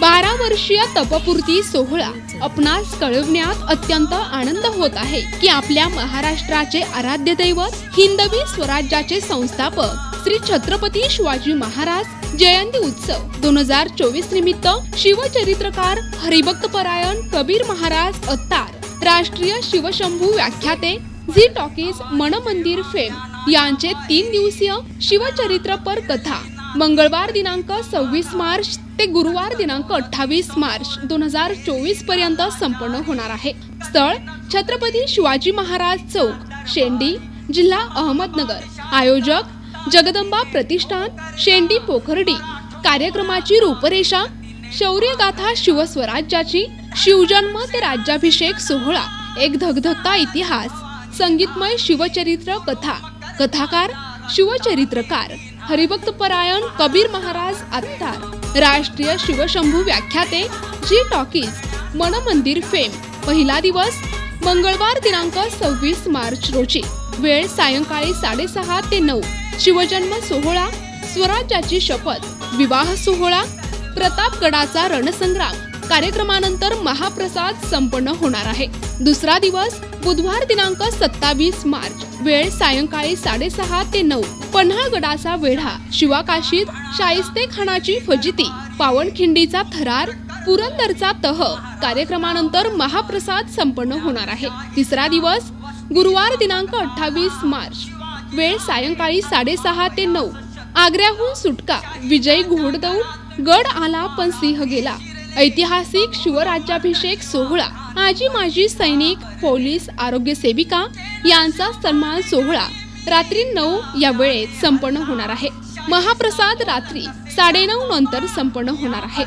बारा वर्षीय तपपूर्ती सोहळा आपणास कळवण्यात अत्यंत आनंद होत आहे की आपल्या महाराष्ट्राचे आराध्य दैवत हिंदवी स्वराज्याचे संस्थापक श्री छत्रपती शिवाजी महाराज जयंती उत्सव दोन हजार चोवीस निमित्त शिवचरित्रकार हरिभक्त परायण कबीर महाराज अत्तार राष्ट्रीय शिवशंभू व्याख्याते झी टॉकीज मनमंदिर फेम यांचे तीन दिवसीय शिवचरित्रपर कथा मंगळवार दिनांक सव्वीस मार्च ते गुरुवार दिनांक अठ्ठावीस मार्च दोन हजार चोवीसपर्यंत संपन्न होणार आहे. स्थळ छत्रपती शिवाजी महाराज चौक शेंडी जिल्हा अहमदनगर. आयोजक जगदंबा प्रतिष्ठान शेंडी पोखर्डी. कार्यक्रमाची रूपरेषा शौर्यगाथा शिवस्वराज्याची शिवजन्म ते राज्याभिषेक सोहळा एक धगधगता इतिहास संगीतमय शिवचरित्र कथा कथाकार शिवचरित्रकार. हरिभक्त परायण कबीर महाराज आत्तार. राष्ट्रीय शिवशंभू व्याख्याते जी टॉकीज मनमंदिर फेम. पहिला दिवस मंगळवार दिनांक सव्वीस मार्च रोजी. वेळ सायंकाळी साडेसहा ते नऊ. शिवजन्म सोहळा स्वराज्याची शपथ विवाह सोहळा प्रतापगडाचा रणसंग्राम. कार्यक्रमानंतर महाप्रसाद संपन्न होणार आहे. दुसरा दिवस बुधवार दिनांक सत्तावीस मार्च. वेळ सायंकाळी साडेसहा ते नऊ. पन्हाळगडाचा वेढा शिवाकाशीत शाहिस्ते खानाची फजिती पावनखिंडीचा थरार पुरंदरचा तह कार्यक्रमानंतर महाप्रसाद संपन्न होणार आहे. तिसरा दिवस गुरुवार दिनांक अठ्ठावीस मार्च. वेळ सायंकाळी साडेसहा ते नऊ. आग्र्याहून सुटका विजयी घोडदौड गड आला पण सिंह गेला. ऐतिहासिक शिवराज्याभिषेक सोहळा आजी माजी सैनिक पोलीस आरोग्य सेविका यांचा सन्मान सोहळा रात्री नऊ या वेळेत संपन्न होणार आहे. महाप्रसाद रात्री साडेनऊ नंतर संपन्न होणार आहे.